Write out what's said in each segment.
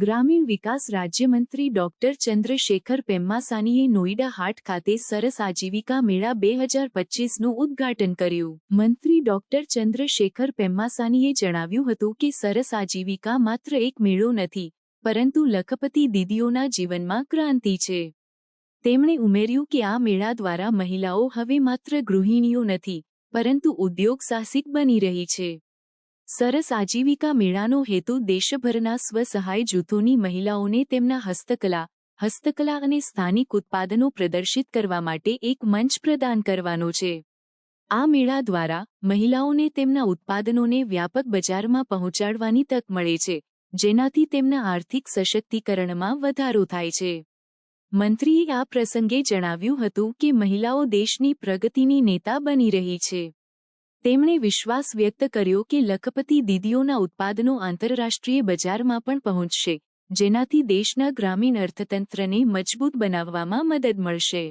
ગ્રામીણ વિકાસ રાજ્યમંત્રી ડોક્ટર ચંદ્રશેખર પેમ્માસાનીએ નોઈડા હાટ ખાતે સરસ આજીવિકા મેળા બે હજાર પચીસનું ઉદ્ઘાટન કર્યું. મંત્રી ડોક્ટર ચંદ્રશેખર પેમ્માસાનીએ જણાવ્યું હતું કે સરસ આજીવિકા માત્ર એક મેળો નથી, પરંતુ લખપતિ દીદીઓના જીવનમાં ક્રાંતિ છે. તેમણે ઉમેર્યું કે આ મેળા દ્વારા મહિલાઓ હવે માત્ર ગૃહિણીઓ નથી, પરંતુ ઉદ્યોગ સાહસિક બની રહી છે. સરસ આજીવિકા મેળાનો હેતુ દેશભરના સ્વસહાય જૂથોની મહિલાઓને તેમના હસ્તકલા હસ્તકલા અને સ્થાનિક ઉત્પાદનો પ્રદર્શિત કરવા માટે એક મંચ પ્રદાન કરવાનો છે. આ મેળા દ્વારા મહિલાઓને તેમના ઉત્પાદનોને વ્યાપક બજારમાં પહોંચાડવાની તક મળે છે, જેનાથી તેમના આર્થિક સશક્તિકરણમાં વધારો થાય છે. મંત્રીએ આ પ્રસંગે જણાવ્યું હતું કે મહિલાઓ દેશની પ્રગતિની નેતા બની રહી છે. તેમણે વિશ્વાસ વ્યક્ત કર્યો કે લખપતિ દીદીઓના ઉત્પાદનો આંતરરાષ્ટ્રીય બજારમાં પણ પહોંચશે, જેનાથી દેશના ગ્રામીણ અર્થતંત્રને મજબૂત બનાવવામાં મદદ મળશે.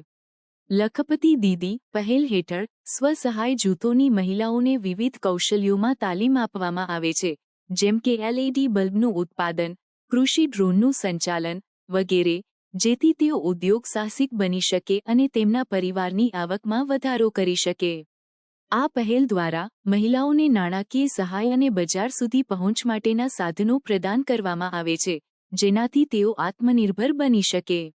લખપતિ દીદી પહેલ હેઠળ સ્વસહાય જૂથોની મહિલાઓને વિવિધ કૌશલ્યોમાં તાલીમ આપવામાં આવે છે, જેમ કે એલઈડી બલ્બનું ઉત્પાદન, કૃષિ ડ્રોનનું સંચાલન વગેરે, જેથી તેઓ ઉદ્યોગ સાહસિક બની શકે અને તેમના પરિવારની આવકમાં વધારો કરી શકે. આ પહેલ દ્વારા મહિલાઓને નાણાકીય સહાય અને બજાર સુધી પહોંચ માટેના સાધનો પ્રદાન કરવામાં આવે છે, જેનાથી તેઓ આત્મનિર્ભર બની શકે.